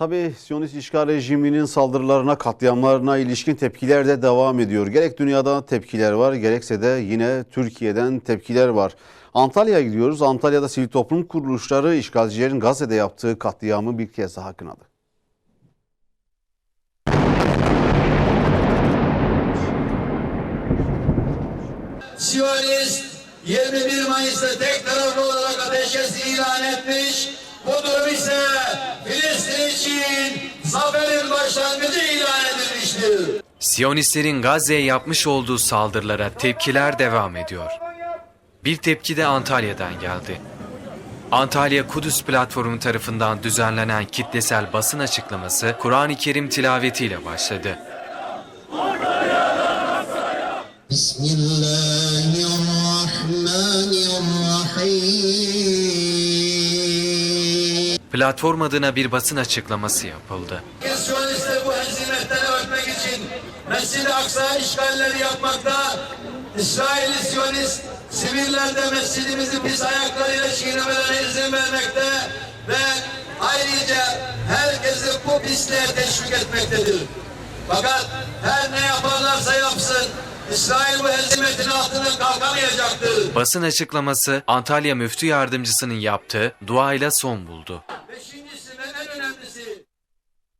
Tabii Siyonist işgal rejiminin saldırılarına, katliamlarına ilişkin tepkiler de devam ediyor. Gerek dünyada tepkiler var, gerekse de yine Türkiye'den tepkiler var. Antalya'ya gidiyoruz. Antalya'da sivil toplum kuruluşları işgalcilerin Gazze'de yaptığı katliamı bir kez daha kınadı. Siyonist 21 Mayıs'ta tek taraflı başlangıcı ilan edilmiştir. Siyonistlerin Gazze'ye yapmış olduğu saldırılara tepkiler devam ediyor. Bir tepki de Antalya'dan geldi. Antalya Kudüs platformu tarafından düzenlenen kitlesel basın açıklaması Kur'an-ı Kerim tilavetiyle başladı. Bismillahirrahmanirrahim. Platform adına bir basın açıklaması yapıldı. Siyonistler bu hezimetten örtmek için Mescid-i Aksa işgalleri yapmakta. İsrail Siyonist siviller de mescidimizi pis ayaklarıyla çiğnemelerine izin vermekte ve ayrıca herkesi bu pisliğe teşvik etmektedir. Fakat her ne yaparlarsa yapsın İsrail bu hezimetin altından kalkamayacaktır. Basın açıklaması Antalya Müftü Yardımcısının yaptığı duayla son buldu.